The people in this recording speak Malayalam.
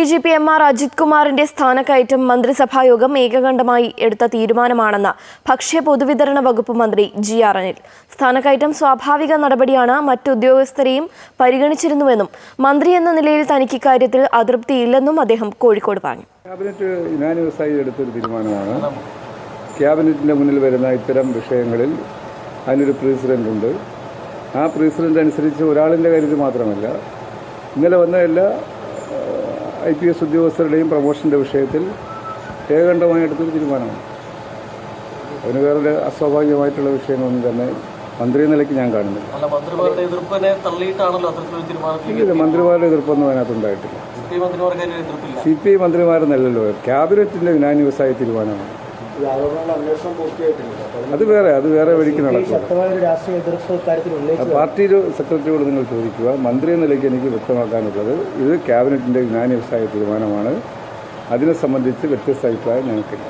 D G P M R Ajith കുമാറിന്റെ സ്ഥാനക്കയറ്റം മന്ത്രിസഭായോഗം ഏകകണ്ഠമായി എടുത്ത തീരുമാനമാണെന്ന് ഭക്ഷ്യ പൊതുവിതരണ വകുപ്പ് മന്ത്രി ജി ആർ അനിൽ. സ്ഥാനക്കയറ്റം സ്വാഭാവിക നടപടിയാണ് മറ്റുദ്യോഗസ്ഥരെയും പരിഗണിച്ചിരുന്നുവെന്നും മന്ത്രി എന്ന നിലയിൽ തനിക്ക് ഇക്കാര്യത്തിൽ അതൃപ്തിയില്ലെന്നും അദ്ദേഹം കോഴിക്കോട് പറഞ്ഞു. ക്യാബിനറ്റ് യുനാനിമസായി എടുത്തൊരു തീരുമാനമാണ്. ക്യാബിനറ്റിന്റെ മുന്നിൽ വരുന്ന ഇത്തരം വിഷയങ്ങളിൽ അതിനൊരു പ്രസിഡന്റ് ഉണ്ട്. ആ പ്രസിഡന്റ് അനുസരിച്ച് ഒരാളിന്റെ കാര്യത്തിൽ മാത്രമല്ല ഇന്നലെ വന്ന എല്ലാ ഐ പി എസ് ഉദ്യോഗസ്ഥരുടെയും പ്രൊമോഷന്റെ വിഷയത്തിൽ ഏകണ്ഠമായി എടുത്തൊരു തീരുമാനമാണ്. അതിന് വേറൊരു അസ്വാഭാവികമായിട്ടുള്ള വിഷയങ്ങളൊന്നും തന്നെ മന്ത്രി നിലയ്ക്ക് ഞാൻ കാണുന്നില്ല. ഇല്ല മന്ത്രിമാരുടെ എതിർപ്പൊന്നും അതിനകത്തുണ്ടായിട്ടില്ല സി പി ഐ മന്ത്രിമാരെന്നല്ലല്ലോ ക്യാബിനറ്റിന്റെ യുനാനിമസായ തീരുമാനമാണ്. അത് വേറെ അത് വേറെ വഴിക്ക് ഉന്നയിച്ചു പാർട്ടി സെക്രട്ടറിയോട് നിങ്ങൾ ചോദിക്കുക. മന്ത്രി എന്ന നിലയ്ക്ക് എനിക്ക് വ്യക്തമാക്കാനുള്ളത് ഇത് ക്യാബിനറ്റിന്റെ യുനാനിമസായ തീരുമാനമാണ്. അതിനെ സംബന്ധിച്ച് വ്യത്യസ്ത അഭിപ്രായം ഞങ്ങൾക്കില്ല.